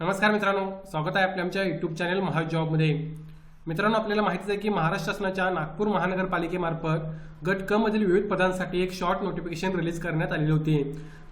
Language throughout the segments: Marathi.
नमस्कार मित्रांनो स्वागत आहे आपल्या आमच्या युट्यूब चॅनल महाजॉबमध्ये मित्रांनो आपल्याला माहितीच आहे की महाराष्ट्र शासनाच्या नागपूर महानगरपालिकेमार्फत गट क मधील विविध पदांसाठी एक शॉर्ट नोटिफिकेशन रिलीज करण्यात आलेली होती.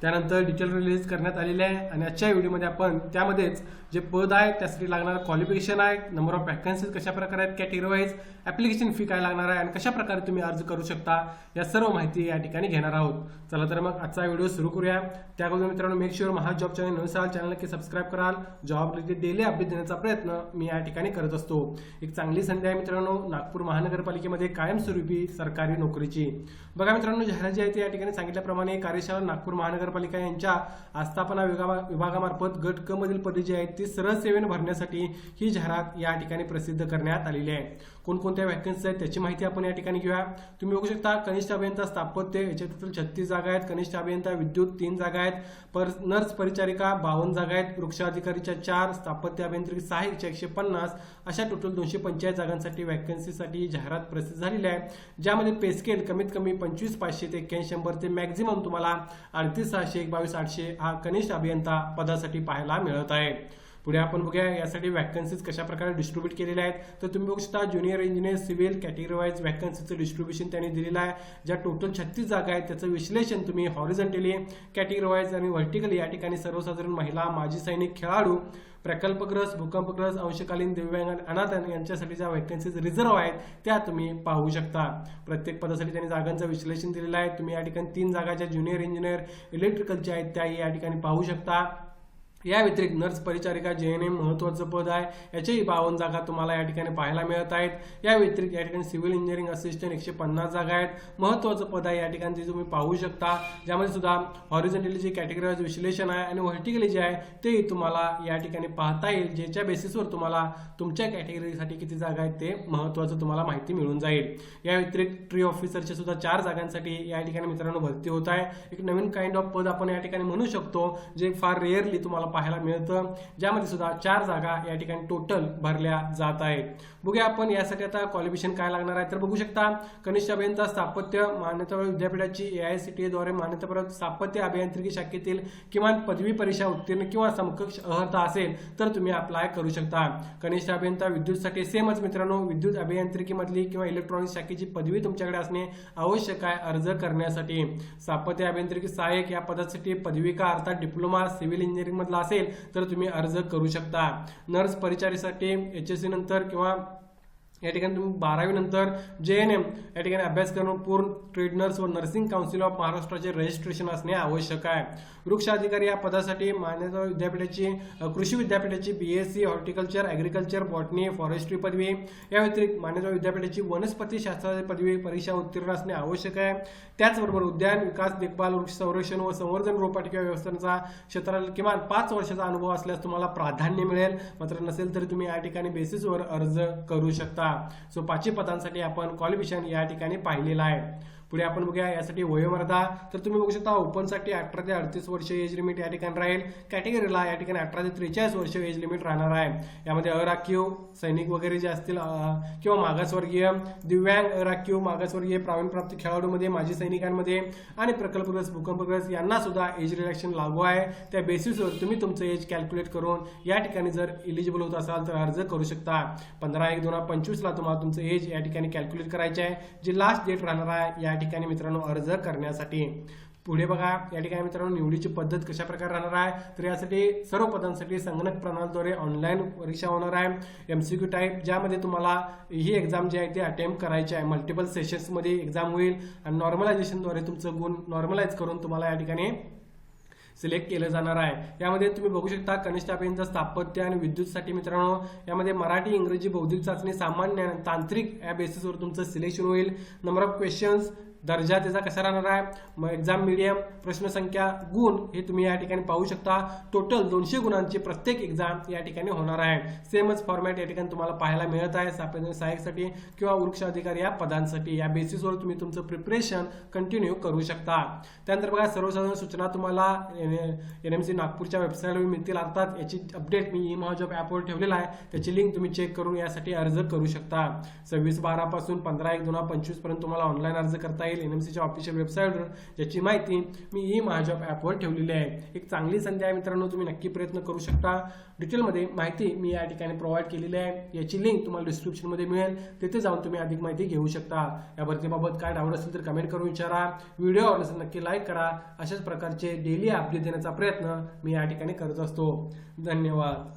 त्यानंतर डिटेल रिलीज करण्यात आलेले आहे आणि आजच्या व्हिडिओमध्ये आपण त्यामध्येच जे पद आहे त्यासाठी लागणारं क्वालिफिकेशन आहे नंबर ऑफ वॅकन्सीज कशा प्रकारे आहेत कॅटेगरी वाईज ऍप्लिकेशन फी काय लागणार आहे आणि कशा प्रकारे तुम्ही अर्ज करू शकता या सर्व माहिती या ठिकाणी घेणार आहोत. चला तर मग आजचा व्हिडिओ सुरू करूया. त्या अगोदर मित्रांनो make sure Maha job channel नवीन चॅनल नक्की सबस्क्राईब कराल. जॉब रिलेटेड डेली अपडेट देण्याचा प्रयत्न मी या ठिकाणी करत असतो. एक चांगला चांगली संधी आहे मित्रांनो. नागपूर महानगरपालिकेमध्ये कायमस्वरूपी सरकारी नोकरीची. बघा मित्रांनो जाहिरात जी आहे ती या ठिकाणी सांगितल्याप्रमाणे कार्यशाळा नागपूर महानगरपालिका यांच्या आस्थापना विभागामार्फत गट क मधील पदे जी आहेत ती सरळ सेवेने भरण्यासाठी ही जाहिरात या ठिकाणी प्रसिद्ध करण्यात आलेली आहे. कोणकोणत्या वॅकन्सी आहेत त्याची माहिती आपण या ठिकाणी घेऊया. तुम्ही बघू शकता कनिष्ठ अभियंता स्थापत्य याच्या टोटल छत्तीस जागा आहेत. कनिष्ठ अभियंता विद्युत तीन जागा आहेत. पर नर्स परिचारिका बावन्न जागा आहेत. वृक्षाधिकारीच्या चार स्थापत्य अभियांत्रिकी सहा एकशे पन्नास अशा टोटल दोनशे पंचायत जागांसाठी वॅकन्सीसाठी ही जाहिरात प्रसिद्ध झालेली आहे. ज्यामध्ये पे स्केल कमीत कमी पंचवीस पाचशे ते एक्क्याऐंशी शंभर ते मॅक्झिमम तुम्हाला अडतीस सहाशे एक बावीस आठशे हा कनिष्ठ अभियंता पदासाठी पाहायला मिळत आहे. पुढे आपण बघूया यासाठी वॅकन्सीज कशा प्रकारे डिस्ट्रीब्यूट केलेल्या आहेत. तर तुम्ही बघू शकता junior engineer civil category wise वॅकन्सीचं distribution त्यांनी दिलेलं आहे. ज्या टोटल छत्तीस जागा आहेत त्याचं विश्लेषण तुम्ही हॉरिझॉन्टली कॅटेगरी वाईज आणि व्हर्टिकली या ठिकाणी सर्वसाधारण महिला माजी सैनिक खेळाडू प्रकल्पग्रस्त भूकंपग्रस्त अंशकालीन दिव्यांग अनाथ यांच्यासाठी ज्या वॅकन्सीज रिझर्व्ह आहेत त्या तुम्ही पाहू शकता. प्रत्येक पदासाठी त्यांनी जागांचं विश्लेषण दिलेलं आहे. तुम्ही या ठिकाणी तीन जागा ज्या ज्युनियर इंजिनियर इलेक्ट्रिकलच्या आहेत त्याही या ठिकाणी पाहू शकता. या व्यतिरिक्त नर्स परिचारिका जे एन एम महत्वाचं पद आहे याच्याही बावन्न जागा तुम्हाला या ठिकाणी पाहायला मिळत आहेत. या व्यतिरिक्त या ठिकाणी सिव्हिल इंजिनिअरिंग असिस्टंट एकशे पन्नास जागा आहेत. महत्वाचं पद आहे या ठिकाणी ते तुम्ही पाहू शकता. ज्यामध्ये सुद्धा हॉरिझॉन्टली जे कॅटेगरी विश्लेषण आहे आणि व्हर्टिकली जे आहे तेही तुम्हाला या ठिकाणी पाहता येईल. ज्याच्या बेसिसवर तुम्हाला तुमच्या कॅटेगरीसाठी किती जागा आहेत ते महत्वाचं तुम्हाला माहिती मिळून जाईल. या व्यतिरिक्त ट्री ऑफिसरच्या सुद्धा चार जागांसाठी या ठिकाणी मित्रांनो भरती होत आहे. एक नवीन काइंड ऑफ पद आपण या ठिकाणी म्हणू शकतो जे फार रेअरली तुम्हाला पाहायला मिळतं. ज्यामध्ये सुद्धा चार जागा या ठिकाणी टोटल भरल्या जात आहेत. बघूया आपण यासाठी आता क्वालिफिकेशन काय लागणार आहे तर बघू शकता कनिष्ठ अभियंता स्थापत्य मान्यता विद्यापीठाची ए आय सी टी द्वारे मान्यताप्राप्त स्थापत्य अभियांत्रिकी शाखेतील किमान पदवी परीक्षा उत्तीर्ण किंवा समकक्ष अर्हता असेल तर तुम्ही अप्लाय करू शकता. कनिष्ठ अभियंता विद्युतसाठी सेमच मित्रांनो विद्युत अभियांत्रिकीमधली किंवा इलेक्ट्रॉनिक शाखेची पदवी तुमच्याकडे असणे आवश्यक आहे अर्ज करण्यासाठी. स्थापत्य अभियांत्रिकी सहाय्यक या पदासाठी पदविका अर्थात डिप्लोमा सिव्हिल इंजिनिअरिंग मधला असेल तर तुम्ही अर्ज करू शकता. नर्स परिचारीसाठी एच एस सी नंतर किंवा या ठिकाणी तुम्ही बारावी नंतर जे एन एम या ठिकाणी अभ्यास करून पूर्ण ट्रेडनर्स व नर्सिंग काउन्सिल ऑफ महाराष्ट्राचे रजिस्ट्रेशन असणे आवश्यक आहे. वृक्ष अधिकारी या पदासाठी मान्यता विद्यापीठाची कृषी विद्यापीठाची B S C horticulture agriculture botany forestry पदवी. या व्यतिरिक्त मान्यता विद्यापीठाची वनस्पती शास्त्राची पदवी परीक्षा उत्तीर्ण असणे आवश्यक आहे. त्याचबरोबर उद्यान विकास देखभाल वृक्ष संरक्षण व संवर्धन रोपवाटिका व्यवस्थांचा क्षेत्राला किमान पाच वर्षाचा अनुभव असल्यास तुम्हाला प्राधान्य मिळेल. मात्र नसेल तरी तुम्ही या ठिकाणी बेसिसवर अर्ज करू शकता. सो पाचशे पदांसाठी आपण क्वालिफिकेशन या ठिकाणी पाहिलेलं आहे. पुढे आपण बघूया यासाठी वयोमर्यादा तर तुम्ही बघू शकता ओपनसाठी अठरा ते अडतीस वर्ष एज लिमिट या ठिकाणी राहील. कॅटेगरीला या ठिकाणी अठरा ते त्रेचाळीस वर्ष एज लिमिट राहणार आहे. यामध्ये अराखीव सैनिक वगैरे जे असतील किंवा मागासवर्गीय दिव्यांग अराखीव मागासवर्गीय प्रावीणप्राप्त खेळाडूमध्ये माजी सैनिकांमध्ये आणि प्रकल्पग्रस्त भूकंपग्रस्त यांना सुद्धा एज रिलॅक्शन लागू आहे. त्या बेसिसवर तुम्ही तुमचं एज कॅल्क्युलेट करून या ठिकाणी जर इलिजिबल होत असाल तर अर्ज करू शकता. पंधरा एक दोन हजार पंचवीसला तुम्हाला तुमचं एज या ठिकाणी कॅल्क्युलेट करायचे आहे. जी लास्ट डेट राहणार आहे या ठिकाणी मित्रांनो अर्ज करण्यासाठी. पुढे बघा या ठिकाणी मित्रांनो निवडीची पद्धत कशा प्रकारे राहणार आहे? तर यासाठी सर्व पदांसाठी संगणक प्रणालीद्वारे ऑनलाईन परीक्षा होणार आहे. एमसीक्यू टाईप ज्यामध्ये तुम्हाला ही एक्झाम जी आहे ती अटेम्प्ट करायची आहे. मल्टिपल सेशन्समध्ये एक्झाम होईल आणि नॉर्मलायझेशनद्वारे तुमचं गुण नॉर्मलाइज करून तुम्हाला या ठिकाणी सिलेक्ट केलं जाणार आहे. यामध्ये तुम्ही बघू शकता कनिष्ठ अभियंता स्थापत्य आणि विद्युतसाठी मित्रांनो यामध्ये मराठी इंग्रजी बौद्धिक चाचणी सामान्य तांत्रिक या बेसिसवर तुमचं सिलेक्शन होईल. नंबर ऑफ क्वेश्चन्स दर्जा त्याचा कसा राहणार आहे? मग एक्झाम मीडियम प्रश्न संख्या गुण हे तुम्ही या ठिकाणी पाहू शकता. टोटल दोनशे गुणांची प्रत्येक एक्झाम या ठिकाणी होणार आहे. सेमच फॉर्मॅट या ठिकाणी तुम्हाला पाहायला मिळत आहे. सापेंद्र सहाय्यकसाठी किंवा वृक्ष अधिकारी या पदांसाठी. या बेसिसवर तुम्ही तुमचं प्रिपरेशन कंटिन्यू करू शकता. त्यानंतर बघा सर्वसाधारण सूचना तुम्हाला एन एम सी नागपूरच्या वेबसाईटवर मिळतील. अर्थात याची अपडेट मी ई महाजॉब ॲपवर ठेवलेला आहे. त्याची लिंक तुम्ही चेक करून यासाठी अर्ज करू शकता. सव्वीस बारा पासून पंधरा एक दोन पंचवीसपर्यंत पंचवीसपर्यंत तुम्हाला ऑनलाईन अर्ज करता येईल. मिळेल एन एम सीच्या ऑफिशियल वेबसाईटवर ज्याची माहिती मी ई महाजॉब ॲपवर ठेवलेली आहे. एक चांगली संधी आहे मित्रांनो तुम्ही नक्की प्रयत्न करू शकता. डिटेलमध्ये माहिती मी या ठिकाणी प्रोव्हाइड केलेली आहे. याची लिंक तुम्हाला डिस्क्रिप्शनमध्ये मिळेल. तिथे जाऊन तुम्ही अधिक माहिती घेऊ शकता. या भरतीबाबत काय डाऊट असेल तर कमेंट करून विचारा. व्हिडिओ आवडला असेल नक्की लाईक करा. अशाच प्रकारचे डेली अपडेट देण्याचा प्रयत्न मी या ठिकाणी करत असतो. धन्यवाद.